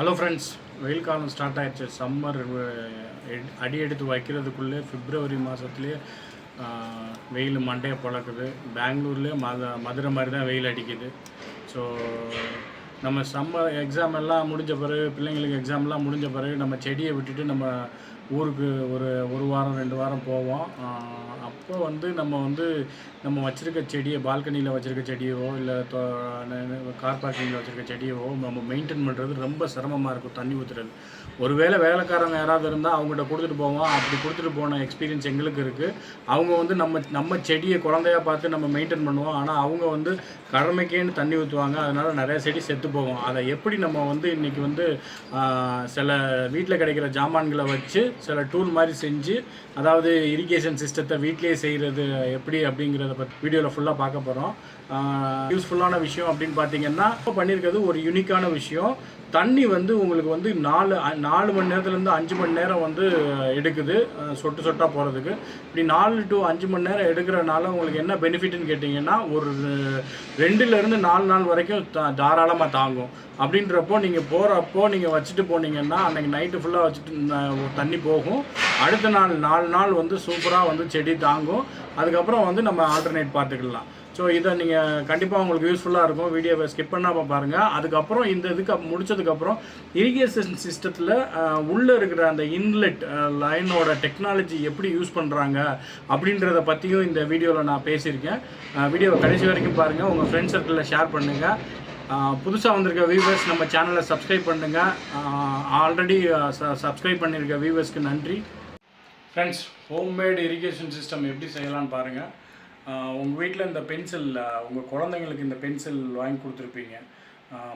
Hello friends வெயில் காலம் start ஆகிடுச்சு சம்மர் அடி எடுத்து வைக்கிறதுக்குள்ளே பிப்ரவரி மாதத்துலேயே வெயில் மண்டையை பழக்குது. பெங்களூர்லேயே மத மதுரை மாதிரி தான் வெயில் அடிக்குது. ஸோ நம்ம சம்மர் எக்ஸாம் எல்லாம் முடிஞ்ச பிறகு பிள்ளைங்களுக்கு எக்ஸாம்லாம் முடிஞ்ச பிறகு நம்ம செடியை விட்டுட்டு நம்ம ஊருக்கு ஒரு ஒரு வாரம் ரெண்டு வாரம் போவோம். அப்போ வந்து நம்ம வந்து நம்ம வச்சுருக்க செடியை பால்கனியில் வச்சுருக்க செடியவோ இல்லை கார் பார்க்கிங்கில் வச்சுருக்க செடியவோ நம்ம மெயின்டைன் பண்ணுறது ரொம்ப சிரமமாக இருக்கும் தண்ணி ஊற்றுறது ஒருவேளை வேலைக்காரங்க யாராவது இருந்தால் அவங்ககிட்ட கொடுத்துட்டு போவோம். அப்படி கொடுத்துட்டு போன எக்ஸ்பீரியன்ஸ் எங்களுக்கு இருக்குது அவங்க வந்து நம்ம நம்ம செடியை குழந்தையா பார்த்து நம்ம மெயின்டைன் பண்ணுவோம். ஆனால் அவங்க வந்து கடமைக்கேன்னு தண்ணி ஊற்றுவாங்க அதனால் நிறைய செடி செத்து போகும். அதை எப்படி நம்ம வந்து இன்றைக்கி வந்து சில வீட்டில் கிடைக்கிற ஜாமான்களை வச்சு சில டூல் மாதிரி செஞ்சு அதாவது இரிகேஷன் சிஸ்டத்தை வீட்டிலேயே செய்கிறது எப்படி அப்படிங்கிறத பற்றி வீடியோவில் ஃபுல்லாக பார்க்க போகிறோம் யூஸ்ஃபுல்லான விஷயம் அப்படின்னு பார்த்தீங்கன்னா இப்போ பண்ணியிருக்கிறது ஒரு யூனிக்கான விஷயம். தண்ணி வந்து உங்களுக்கு வந்து நாலு நாலு மணி நேரத்துலேருந்து அஞ்சு மணி நேரம் வந்து எடுக்குது. சொட்டு சொட்டாக போகிறதுக்கு இப்படி நாலு டு அஞ்சு மணி நேரம் எடுக்கிறனால உங்களுக்கு என்ன பெனிஃபிட்னு கேட்டிங்கன்னா ஒரு ரெண்டுலேருந்து நாலு நாள் வரைக்கும் தா- தாராளமாக தாங்கும். அப்படின்றப்போ நீங்கள் போகிறப்போ நீங்கள் வச்சுட்டு போனீங்கன்னா அன்றைக்கி நைட்டு ஃபுல்லாக வச்சுட்டு தண்ணி போகும். அடுத்த நாள் நாலு நாள் வந்து சூப்பராக வந்து செடி தாங்கும். அதுக்கப்புறம் வந்து நம்ம ஆல்டர்னேட் பார்த்துக்கலாம். ஸோ இதை நீங்கள் கண்டிப்பாக உங்களுக்கு யூஸ்ஃபுல்லாக இருக்கும். வீடியோவை ஸ்கிப் பண்ணாமல் பாருங்கள் அதுக்கப்புறம் இந்த இதுக்கு முடிச்சதுக்கப்புறம் இரிகேஷன் சிஸ்டத்தில் உள்ளே இருக்கிற அந்த இன்லெட் லைனோட டெக்னாலஜி எப்படி யூஸ் பண்ணுறாங்க அப்படின்றத பற்றியும் இந்த வீடியோவில் நான் பேசியிருக்கேன். வீடியோவை கடைசி வரைக்கும் பாருங்கள் உங்கள் ஃப்ரெண்ட்ஸ் சர்க்கிளில் ஷேர் பண்ணுங்கள் புதுசாக வந்திருக்க வியூவர்ஸ் நம்ம சேனலை சப்ஸ்கிரைப் பண்ணுங்கள் ஆல்ரெடி சப்ஸ்கிரைப் பண்ணியிருக்க வியூவர்ஸ்க்கு நன்றி. ஃப்ரெண்ட்ஸ் ஹோம்மேட் இரிகேஷன் சிஸ்டம் எப்படி செய்யலாம்னு பாருங்கள் உங்கள் வீட்டில் இந்த பென்சில் உங்கள் குழந்தைங்களுக்கு இந்த பென்சில் வாங்கி கொடுத்துருப்பீங்க.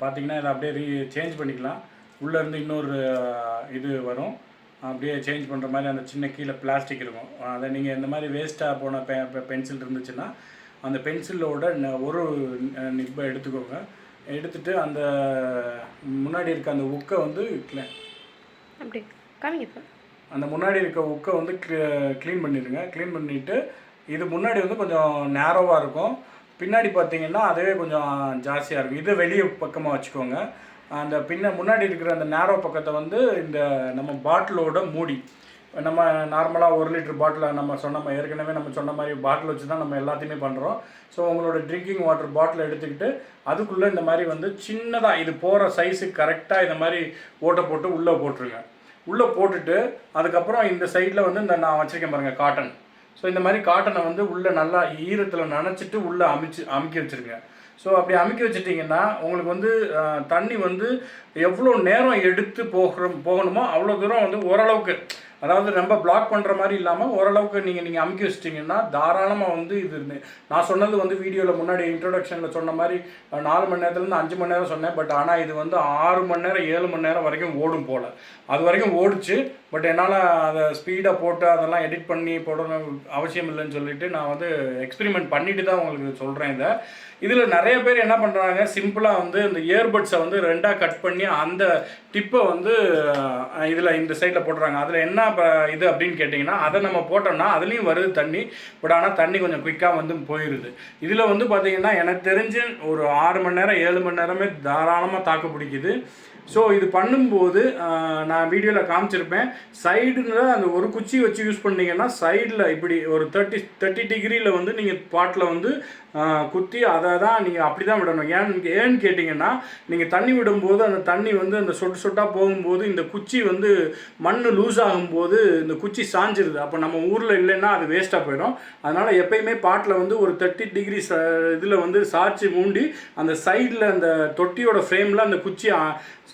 பார்த்தீங்கன்னா இதை அப்படியே ரீ சேஞ்ச் பண்ணிக்கலாம். உள்ளேருந்து இன்னொரு இது வரும். அப்படியே சேஞ்ச் பண்ணுற மாதிரி அந்த சின்ன கீழே பிளாஸ்டிக் இருக்கும். அதை நீங்கள் இந்த மாதிரி வேஸ்ட்டாக போன பெ பென்சில் இருந்துச்சுன்னா அந்த பென்சிலோட ந- ஒரு நிப்பை எடுத்துக்கோங்க. எடுத்துட்டு அந்த முன்னாடி இருக்க அந்த உக்கை வந்து அப்படி காமிங்க அந்த முன்னாடி இருக்க உக்கை வந்து க்ளீன் பண்ணிடுங்க. க்ளீன் பண்ணிவிட்டு இது முன்னாடி வந்து கொஞ்சம் நேரோவாக இருக்கும். பின்னாடி பார்த்தீங்கன்னா அதுவே கொஞ்சம் ஜாஸ்தியாக இருக்கும். இது வெளியே பக்கமாக வச்சுக்கோங்க. அந்த பின்ன முன்னாடி இருக்கிற அந்த நேரோ பக்கத்தை வந்து இந்த நம்ம பாட்டிலோட மூடி. நம்ம நார்மலாக ஒரு லிட்டர் பாட்டிலை நம்ம சொன்ன மாதிரி ஏற்கனவே நம்ம சொன்ன மாதிரி பாட்டில் வச்சு தான் நம்ம எல்லாத்தையுமே பண்ணுறோம் ஸோ உங்களோட ட்ரிங்கிங் வாட்டர் பாட்டில் எடுத்துக்கிட்டு அதுக்குள்ளே இந்த மாதிரி வந்து சின்னதாக இது போகிற சைஸுக்கு கரெக்டாக இந்த மாதிரி ஓட்டை போட்டு உள்ளே போட்டுருங்க. உள்ளே போட்டுட்டு அதுக்கப்புறம் இந்த சைடில் வந்து இந்த நான் வச்சுருக்கேன் பாருங்கள் காட்டன் ஸோ இந்த மாதிரி காட்டனை வந்து உள்ளே நல்லா ஈரத்தில் நனைச்சிட்டு உள்ளே அமைச்சு அமைக்க வச்சுருங்க. ஸோ அப்படி அமுக்கி வச்சுட்டிங்கன்னா உங்களுக்கு வந்து தண்ணி வந்து எவ்வளோ நேரம் எடுத்து போகிற போகணுமோ அவ்வளோ தூரம் வந்து ஓரளவுக்கு அதாவது ரொம்ப பிளாக் பண்ணுற மாதிரி இல்லாமல் ஓரளவுக்கு நீங்கள் நீங்கள் அமுக்கி வச்சிட்டிங்கன்னா தாராளமாக வந்து இது நான் சொன்னது வந்து வீடியோவில் முன்னாடி இன்ட்ரொடக்ஷனில் சொன்ன மாதிரி நாலு மணி நேரத்துலேருந்து அஞ்சு மணி நேரம் சொன்னேன். பட் ஆனால் இது வந்து ஆறு மணி நேரம் ஏழு மணி நேரம் வரைக்கும் ஓடும் போல். அது வரைக்கும் ஓடுச்சு. பட் என்னால் அதை ஸ்பீடாக போட்டு அதெல்லாம் எடிட் பண்ணி போடணும் அவசியம் இல்லைன்னு சொல்லிட்டு நான் வந்து எக்ஸ்பிரிமெண்ட் பண்ணிட்டு தான் உங்களுக்கு சொல்கிறேன் இதை. இதில் நிறைய பேர் என்ன பண்ணுறாங்க சிம்பிளாக வந்து இந்த இயர்பட்ஸை வந்து ரெண்டாக கட் பண்ணி அந்த டிப்பை வந்து இதில் இந்த சைடில் போடுறாங்க அதில் என்ன ப- இது அப்படின்னு கேட்டிங்கன்னா அதை நம்ம போட்டோம்னா அதுலேயும் வருது தண்ணி. பட் ஆனால் தண்ணி கொஞ்சம் குயிக்காக வந்து போயிடுது இதில் வந்து பார்த்திங்கன்னா எனக்கு தெரிஞ்சு ஒரு ஆறு மணி நேரம் ஏழு மணி நேரமே தாராளமாக தாக்கு பிடிக்குது. ஸோ இது பண்ணும்போது நான் வீடியோவில் காமிச்சிருப்பேன். சைடுல அந்த ஒரு குச்சி வச்சு யூஸ் பண்ணிங்கன்னா சைடில் இப்படி ஒரு தேர்ட்டி தேர்ட்டி டிகிரியில் வந்து நீங்கள் பாட்டில் வந்து குத்தி அதை தான் நீங்கள் அப்படி தான் விடணும். ஏன் ஏன்னு கேட்டிங்கன்னா நீங்கள் தண்ணி விடும்போது அந்த தண்ணி வந்து அந்த சொட்டு சொட்டாக போகும்போது இந்த குச்சி வந்து மண் லூஸ் ஆகும்போது இந்த குச்சி சாஞ்சிருது. அப்போ நம்ம ஊரில் இல்லைன்னா அது வேஸ்ட்டாக போயிடும். அதனால் எப்பயுமே பாட்டில் வந்து ஒரு தேர்ட்டி டிகிரி ச இதில் வந்து சாய்ச்சி மூண்டி அந்த சைடில் அந்த தொட்டியோட ஃப்ரேமில் அந்த குச்சி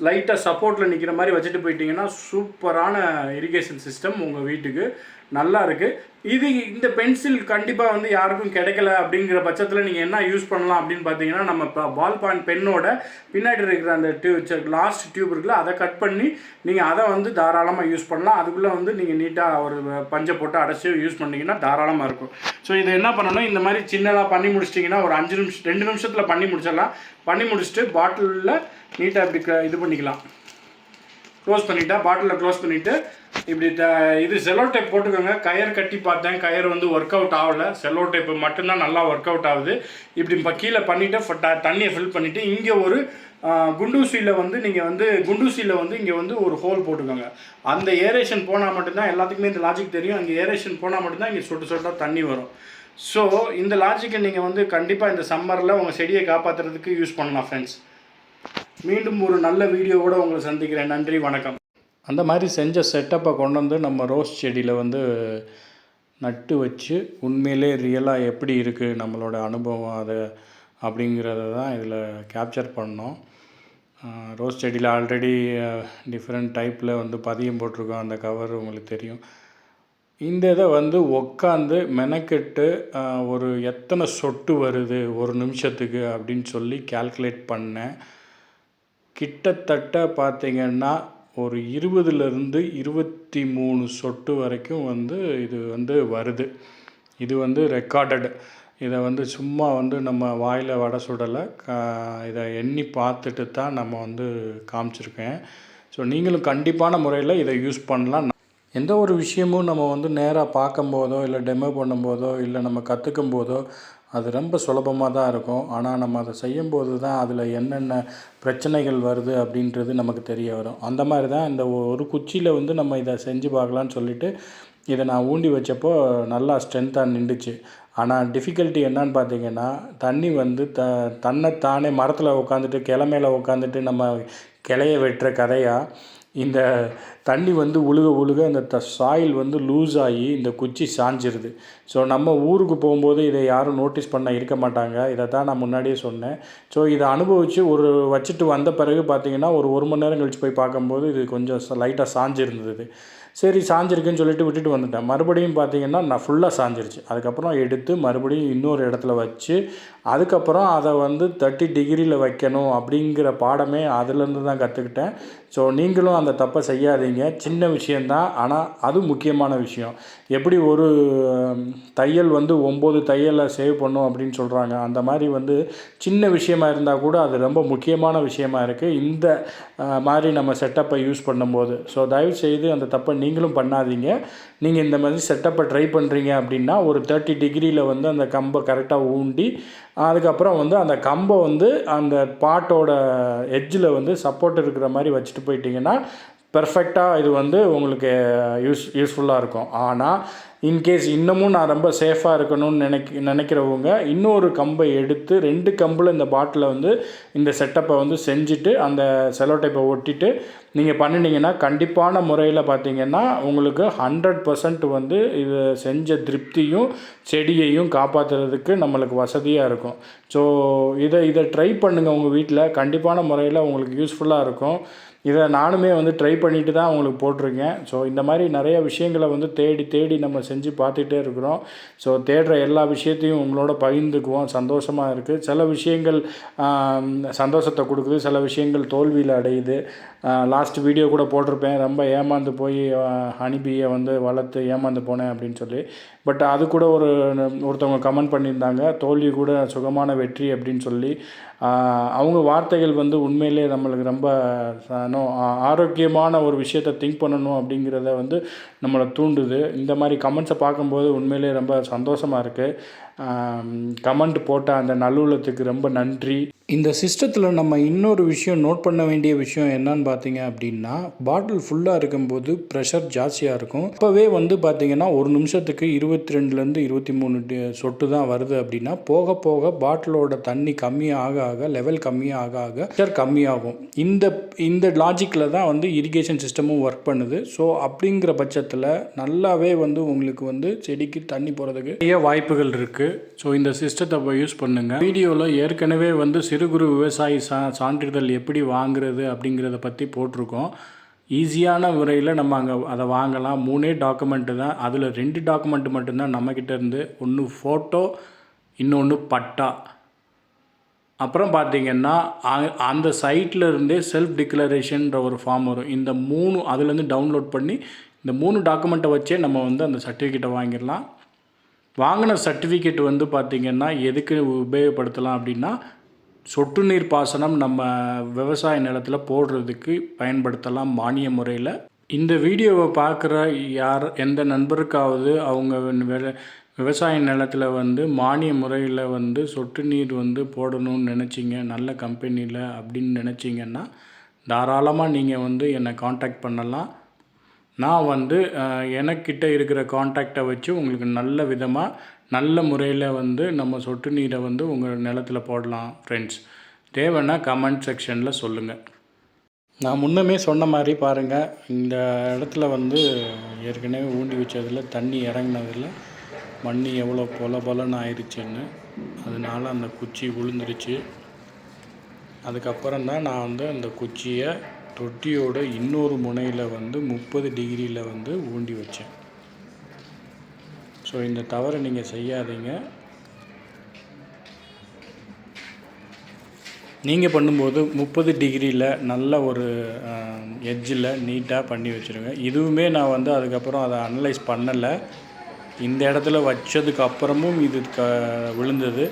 லைட்டாக சப்போர்ட்டில் நிற்கிற மாதிரி வச்சுட்டு போயிட்டீங்கன்னா சூப்பரான இரிகேஷன் சிஸ்டம் உங்கள் வீட்டுக்கு. நல்லா இருக்குது இது இந்த பென்சில் கண்டிப்பாக வந்து யாருக்கும் கிடைக்கல அப்படிங்கிற பட்சத்தில் நீங்கள் என்ன யூஸ் பண்ணலாம் அப்படின்னு பார்த்தீங்கன்னா நம்ம பால் பாயிண்ட் பென்னோட பின்னாடி இருக்கிற அந்த டியூப் லாஸ்ட் டியூப் இருக்குல்ல அதை கட் பண்ணி நீங்கள் அதை வந்து தாராளமாக யூஸ் பண்ணலாம். அதுக்குள்ளே வந்து நீங்கள் நீட்டாக ஒரு பஞ்சை போட்டு அடைச்சி யூஸ் பண்ணிங்கன்னா தாராளமாக இருக்கும். ஸோ இதை என்ன பண்ணணும்? இந்த மாதிரி சின்னதாக பண்ணி முடிச்சிட்டிங்கன்னா ஒரு அஞ்சு நிமிஷம் ரெண்டு நிமிஷத்தில் பண்ணி முடிச்சிடலாம். பண்ணி முடிச்சுட்டு பாட்டிலில் நீட்டாக இப்படி க- இது பண்ணிக்கலாம். க்ளோஸ் பண்ணிட்டா பாட்டிலில் க்ளோஸ் பண்ணிவிட்டு இப்படி த இது செல்லோ டேப் போட்டுக்கோங்க. கயர் கட்டி பார்த்தேன். கயர் வந்து ஒர்க் அவுட் ஆகலை. செல்லோ டேப் மட்டும்தான் நல்லா ஒர்க் அவுட் ஆகுது. இப்படி இப்போ கீழே பண்ணிவிட்டு தண்ணியை ஃபில் பண்ணிவிட்டு இங்கே ஒரு குண்டூசியில் வந்து நீங்கள் வந்து குண்டூசியில் வந்து இங்கே வந்து ஒரு ஹோல் போட்டுக்கோங்க. அந்த ஏரேஷன் போனால் மட்டும்தான் எல்லாத்துக்குமே இந்த லாஜிக் தெரியும். அங்கே ஏரேஷன் போனால் மட்டும்தான் இங்கே சொட்டு சொட்டாக தண்ணி வரும். ஸோ இந்த லாஜிக்கை நீங்கள் வந்து கண்டிப்பாக இந்த சம்மரில் உங்கள் செடியை காப்பாற்றுறதுக்கு யூஸ் பண்ணலாம் ஃப்ரெண்ட்ஸ் மீண்டும் ஒரு நல்ல வீடியோவோட உங்களை சந்திக்கிறேன். நன்றி வணக்கம். அந்த மாதிரி செஞ்ச செட்டப்பை கொண்டு வந்து நம்ம ரோஸ் செடியில் வந்து நட்டு வச்சு உண்மையிலே ரியலாக எப்படி இருக்குது நம்மளோட அனுபவம் அது அப்படிங்கிறத தான் இதில் கேப்சர் பண்ணோம். ரோஸ் செடியில் ஆல்ரெடி டிஃப்ரெண்ட் டைப்பில் வந்து பதியம் போட்டிருக்கோம். அந்த கவர் உங்களுக்கு தெரியும். இந்த இதை வந்து உக்காந்து மெனக்கெட்டு ஒரு எத்தனை சொட்டு வருது ஒரு நிமிஷத்துக்கு அப்படின்னு சொல்லி கால்குலேட் பண்ணேன். கிட்டத்தட்ட பார்த்திங்கன்னா ஒரு இருபதுலேருந்து இருபத்தி மூணு சொட்டு வரைக்கும் வந்து இது வந்து வருது. இது வந்து ரெக்கார்டட் இதை வந்து சும்மா வந்து நம்ம வாயில் வடை சுடலை. இதை எண்ணி பார்த்துட்டு தான் நம்ம வந்து காமிச்சிருக்கேன். ஸோ நீங்களும் கண்டிப்பான முறையில் இதை யூஸ் பண்ணலாம். எந்த ஒரு விஷயமும் நம்ம வந்து நேராக பார்க்கும்போதோ இல்லை டெமோ பண்ணும்போதோ இல்லை நம்ம கற்றுக்கும் போதோ அது ரொம்ப சுலபமாக தான் இருக்கும். ஆனால் நம்ம அதை செய்யும்போது தான் அதில் என்னென்ன பிரச்சனைகள் வருது அப்படின்றது நமக்கு தெரிய வரும். அந்த மாதிரி தான் இந்த ஒரு குச்சியில் வந்து நம்ம இதை செஞ்சு பார்க்கலான்னு சொல்லிட்டு இதை நான் ஊண்டி வச்சப்போ நல்லா ஸ்ட்ரென்த்தாக நின்றுச்சு. ஆனால் டிஃபிகல்ட்டி என்னன்னு பார்த்தீங்கன்னா தண்ணி வந்து த தன்னை தானே மரத்தில் உட்காந்துட்டு கிள மேலே உட்காந்துட்டு நம்ம கிளைய வெட்டுற கதையாக இந்த தண்ணி வந்து உழுக உழுக அந்த த சாயில் வந்து லூஸ் ஆகி இந்த குச்சி சாஞ்சிருது. ஸோ நம்ம ஊருக்கு போகும்போது இதை யாரும் நோட்டீஸ் பண்ண இருக்க மாட்டாங்க. இதை தான் நான் முன்னாடியே சொன்னேன். ஸோ இதை அனுபவித்து ஒரு வச்சுட்டு வந்த பிறகு பார்த்திங்கன்னா ஒரு ஒரு மணி நேரம் கழித்து போய் பார்க்கும்போது இது கொஞ்சம் லைட்டாக சாஞ்சிருந்தது. சரி சாஞ்சிருக்குன்னு சொல்லிட்டு விட்டுட்டு வந்துட்டேன். மறுபடியும் பார்த்தீங்கன்னா நான் ஃபுல்லாக சாஞ்சிருச்சு. அதுக்கப்புறம் எடுத்து மறுபடியும் இன்னொரு இடத்துல வச்சு அதுக்கப்புறம் அதை வந்து தேர்ட்டி டிகிரியில் வைக்கணும் அப்படிங்கிற பாடமே அதுலேருந்து தான் கற்றுக்கிட்டேன் ஸோ நீங்களும் அந்த தப்பை செய்யாதீங்க. சின்ன விஷயந்தான் ஆனால் அது முக்கியமான விஷயம். எப்படி ஒரு தையல் வந்து ஒம்பது தையலை சேவ் பண்ணும் அப்படின்னு சொல்கிறாங்க அந்த மாதிரி வந்து சின்ன விஷயமா இருந்தால் கூட அது ரொம்ப முக்கியமான விஷயமா இருக்குது இந்த மாதிரி நம்ம செட்டப்பை யூஸ் பண்ணும்போது. ஸோ தயவு செய்து அந்த தப்பை நீங்களும் பண்ணாதீங்க. நீங்கள் இந்த மாதிரி செட்டப்பை ட்ரை பண்ணுறீங்க அப்படின்னா ஒரு தேர்ட்டி டிகிரியில் வந்து அந்த கம்பை கரெக்டாக ஊண்டி அதுக்கப்புறம் வந்து அந்த கம்பை வந்து அந்த பாட்டோட எட்ஜில் வந்து சப்போர்ட் இருக்கிற மாதிரி வச்சுட்டு போயிட்டீங்கன்னா பெர்ஃபெக்டாக இது வந்து உங்களுக்கு யூஸ் யூஸ்ஃபுல்லாக இருக்கும். ஆனால் இன்கேஸ் இன்னமும் நான் ரொம்ப சேஃபாக இருக்கணும்னு நினைக்க நினைக்கிறவங்க இன்னொரு கம்பை எடுத்து ரெண்டு கம்பில் இந்த பாட்டிலை வந்து இந்த செட்டப்பை வந்து செஞ்சுட்டு அந்த செலோ டைப்பை ஒட்டிட்டு நீங்கள் பண்ணினீங்கன்னா கண்டிப்பான முறையில் பார்த்தீங்கன்னா உங்களுக்கு ஹண்ட்ரட் பர்சன்ட் வந்து இது செஞ்ச திருப்தியும் செடியையும் காப்பாற்றுறதுக்கு நம்மளுக்கு வசதியாக இருக்கும். ஸோ இதை இதை ட்ரை பண்ணுங்கள் உங்கள் வீட்டில். கண்டிப்பான முறையில் உங்களுக்கு யூஸ்ஃபுல்லாக இருக்கும். இதை நானுமே வந்து ட்ரை பண்ணிட்டு தான் உங்களுக்கு போட்டிருக்கேன். ஸோ இந்த மாதிரி நிறைய விஷயங்களை வந்து தேடி தேடி நம்ம செஞ்சு பார்த்துட்டே இருக்கிறோம். ஸோ தேடுற எல்லா விஷயத்தையும் உங்களோட பகிர்ந்துக்குவோம். சந்தோஷமாக இருக்குது சில விஷயங்கள் சந்தோஷத்தை கொடுக்குது. சில விஷயங்கள் தோல்வியில் அடையுது. லாஸ்ட் வீடியோ கூட போட்டிருப்பேன். ரொம்ப ஏமாந்து போய் அனுப்பியை வந்து வளர்த்து ஏமாந்து போனேன் அப்படின்னு சொல்லி. பட் அது கூட ஒரு ஒருத்தவங்க கமெண்ட் பண்ணியிருந்தாங்க தோல்வி கூட சுகமான வெற்றி அப்படின்னு சொல்லி. அவங்க வார்த்தைகள் வந்து உண்மையிலே நம்மளுக்கு ரொம்ப ச- நோ- ஆரோக்கியமான ஒரு விஷயத்தை திங்க் பண்ணணும் அப்படிங்கிறத வந்து நம்மளை தூண்டுது. இந்த மாதிரி கமெண்ட்ஸை பார்க்கும்போது உண்மையிலே ரொம்ப சந்தோஷமாக இருக்குது கமெண்ட் போட்ட அந்த நல்லுள்ளத்துக்கு ரொம்ப நன்றி. இந்த சிஸ்டத்தில் நம்ம இன்னொரு விஷயம் நோட் பண்ண வேண்டிய விஷயம் என்னன்னு பார்த்தீங்க அப்படின்னா பாட்டில் ஃபுல்லாக இருக்கும்போது ப்ரெஷர் ஜாஸ்தியாக இருக்கும். அப்போவே வந்து பார்த்தீங்கன்னா ஒரு நிமிஷத்துக்கு இருபத்தி ரெண்டுலேருந்து இருபத்தி மூணு டி- சொட்டு தான் வருது அப்படின்னா போக போக பாட்டிலோட தண்ணி கம்மியாக ஆக லெவல் கம்மியாக ஆக ஆக ப்ரெஷர் கம்மியாகும். இந்த இந்த லாஜிக்கில் தான் வந்து இரிகேஷன் சிஸ்டமும் ஒர்க் பண்ணுது. ஸோ அப்படிங்கிற பட்சத்தில் நல்லாவே வந்து உங்களுக்கு வந்து செடிக்கு தண்ணி போகிறதுக்கு நிறைய வாய்ப்புகள் இருக்குது ஸோ இந்த சிஸ்டத்தை யூஸ் பண்ணுங்கள் வீடியோவில் ஏற்கனவே வந்து சிறு குறு விவசாயி சா சான்றிதழ் எப்படி வாங்குறது அப்படிங்கிறத பற்றி போட்டிருக்கோம். ஈஸியான முறையில் நம்ம அங்கே அதை வாங்கலாம். மூணே டாக்குமெண்ட்டு தான். அதில் ரெண்டு டாக்குமெண்ட் மட்டும்தான் நம்மக்கிட்ட இருந்து. ஒன்று ஃபோட்டோ இன்னொன்று பட்டா. அப்புறம் பார்த்தீங்கன்னா அ- அந்த சைட்டில் இருந்தே செல்ஃப் டிக்ளரேஷன்ற ஒரு ஃபார்ம் வரும். இந்த மூணு அதுலேருந்து டவுன்லோட் பண்ணி இந்த மூணு டாக்குமெண்ட்டை வச்சே நம்ம வந்து அந்த சர்டிஃபிகேட்டை வாங்கிடலாம். வாங்கின சர்டிஃபிகேட் வந்து பார்த்திங்கன்னா எதுக்கு உபயோகப்படுத்தலாம் அப்படின்னா சொட்டு நீர் பாசனம் நம்ம விவசாய நிலத்தில் போடுறதுக்கு பயன்படுத்தலாம் மானிய முறையில். இந்த வீடியோவை பார்க்குற யார் எந்த நண்பருக்காவது அவங்க விவசாய நிலத்தில் வந்து மானிய முறையில் வந்து சொட்டு நீர் வந்து போடணும்னு நினச்சிங்க நல்ல கம்பெனியில் அப்படின்னு நினச்சிங்கன்னா தாராளமாக நீங்கள் வந்து என்னை காண்டாக்ட் பண்ணலாம். நான் வந்து எனக்கிட்ட இருக்கிற காண்டாக்டை வச்சு உங்களுக்கு நல்ல விதமாக நல்ல முறையில் வந்து நம்ம சொட்டு நீரை வந்து உங்கள் நிலத்துல போடலாம் ஃப்ரெண்ட்ஸ் தேவைன்னா கமெண்ட் செக்ஷனில் சொல்லுங்கள் நான் முன்னமே சொன்ன மாதிரி பாருங்கள் இந்த இடத்துல வந்து ஏற்கனவே ஊண்டி வச்சதில் தண்ணி இறங்குனதில் மண் எவ்வளோ பொல பொலன்னு ஆயிடுச்சுன்னு. அதனால அந்த குச்சி விழுந்துருச்சு அதுக்கப்புறம் தான் நான் வந்து அந்த குச்சியை தொட்டியோட இன்னொரு முனையில் வந்து முப்பது டிகிரியில் வந்து ஊண்டி வச்சேன். ஸோ இந்த தவறை நீங்கள் செய்யாதீங்க. நீங்கள் பண்ணும்போது முப்பது டிகிரியில் நல்ல ஒரு எட்ஜில் நீட்டாக பண்ணி வச்சுருங்க. இதுவுமே நான் வந்து அதுக்கப்புறம் அதை அனலைஸ் பண்ணலை. இந்த இடத்துல வச்சதுக்கு அப்புறமும் இது க விழுந்தது.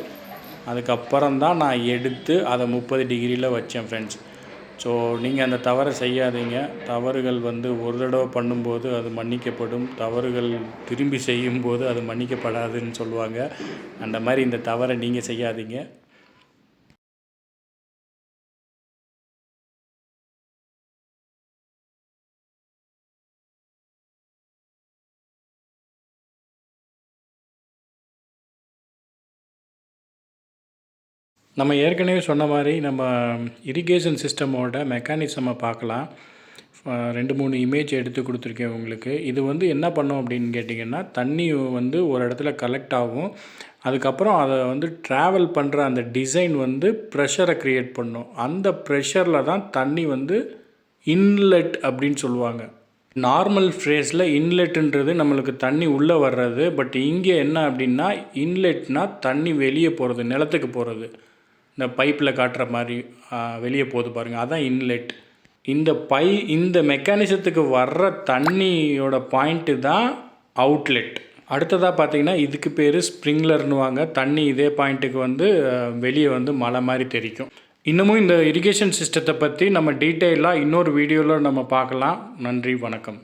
அதுக்கப்புறம் தான் நான் எடுத்து அதை முப்பது டிகிரியில் வச்சேன் ஃப்ரெண்ட்ஸ் ஸோ நீங்கள் அந்த தவறை செய்யாதீங்க. தவறுகள் வந்து ஒரு தடவை பண்ணும்போது அது மன்னிக்கப்படும். தவறுகள் திரும்பி செய்யும்போது அது மன்னிக்கப்படாதுன்னு சொல்லுவாங்க. அந்த மாதிரி இந்த தவறை நீங்கள் செய்யாதீங்க. நம்ம ஏற்கனவே சொன்ன மாதிரி நம்ம இரிகேஷன் சிஸ்டமோட மெக்கானிசமை பார்க்கலாம். ரெண்டு மூணு இமேஜ் எடுத்து கொடுத்துருக்கேன் உங்களுக்கு. இது வந்து என்ன பண்ணும் அப்படின்னு கேட்டிங்கன்னா தண்ணி வந்து ஒரு இடத்துல கலெக்ட் ஆகும். அதுக்கப்புறம் அதை வந்து ட்ராவல் பண்ணுற அந்த டிசைன் வந்து ப்ரெஷரை க்ரியேட் பண்ணும். அந்த ப்ரெஷரில் தான் தண்ணி வந்து இன்லெட் அப்படின்னு சொல்லுவாங்க. நார்மல் ஃப்ரேஸில் இன்லெட்டுன்றது நம்மளுக்கு தண்ணி உள்ளே வர்றது பட் இங்கே என்ன அப்படின்னா இன்லெட்னா தண்ணி வெளியே போகிறது நிலத்துக்கு போகிறது இந்த பைப்பில் காட்டுற மாதிரி வெளியே போகுது பாருங்கள் அதான் இன்லெட் இந்த பை இந்த மெக்கானிசத்துக்கு வர்ற தண்ணியோட பாயிண்ட்டு தான் அவுட்லெட் அடுத்ததாக பார்த்தீங்கன்னா இதுக்கு பேர் ஸ்ப்ரிங்லர்னுவாங்க தண்ணி இதே பாயிண்ட்டுக்கு வந்து வெளியே வந்து மலை மாதிரி தெரிக்கும். இன்னமும் இந்த இரிகேஷன் சிஸ்டத்தை பற்றி நம்ம டீட்டெயிலாக இன்னொரு வீடியோவில் நம்ம பார்க்கலாம். நன்றி வணக்கம்.